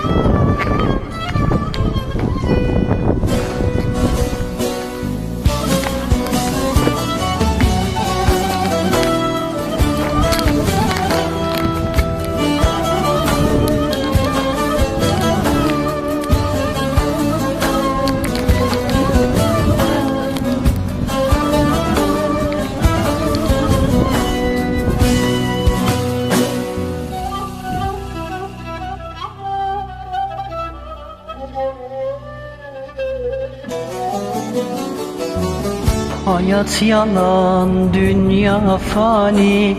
フフフ。Hayat yalan, dünya fani.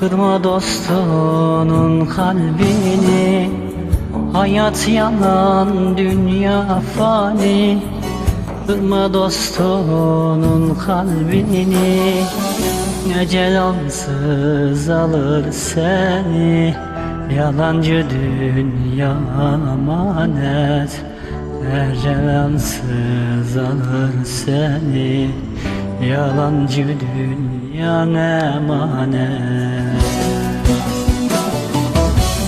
Kırma dostunun kalbini. Hayat yalan, dünya fani. Kırma dostunun kalbini. Ecel ansız alır seni Yalancı dünya emanet Ecelansız alır seni. Yalancı dünya emanet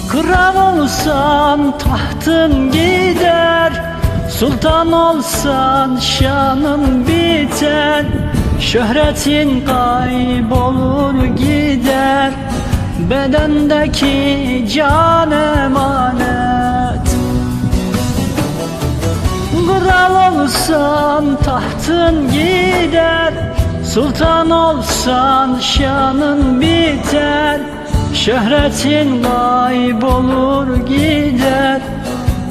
Kral olsan tahtın gider Sultan olsan şanın biter. Şöhretin kaybolur gider Bedendeki can emanet. Kral olsan tahtın gider Sultan olsan şanın biter. Şöhretin kaybolur gider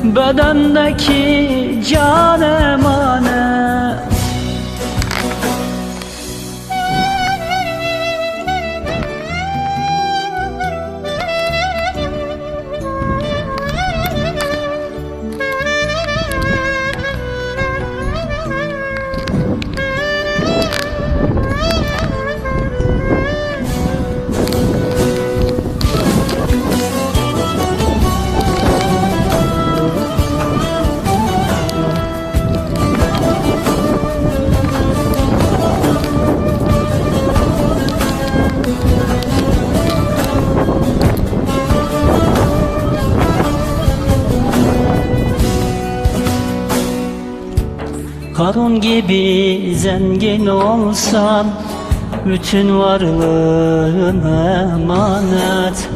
Bedendeki can emanet Karun gibi zengin olsan Bütün varlığın emanet.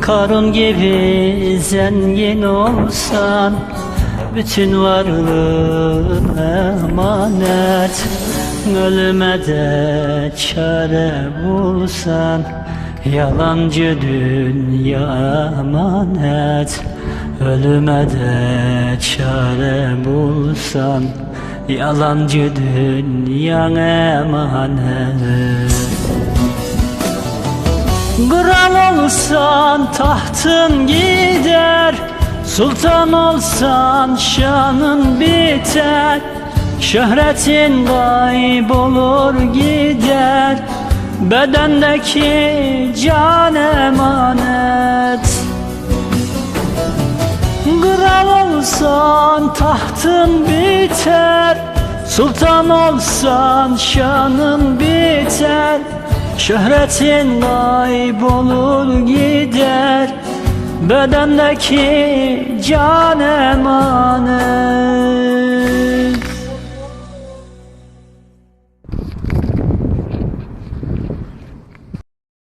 Karun gibi zengin olsan Bütün varlığın emanet. Ölüme de çare bulsan Yalancı dünya emanet Ölüme de çare bulsan Yalancı dünya emanet Kral olsan tahtın gider Sultan olsan şanın biter. Şöhretin kaybolur gider Bedendeki can emanet Kral olsan tahtın biter Sultan olsan şanın biter. Şöhretin kaybolur gider Bedendeki can emanet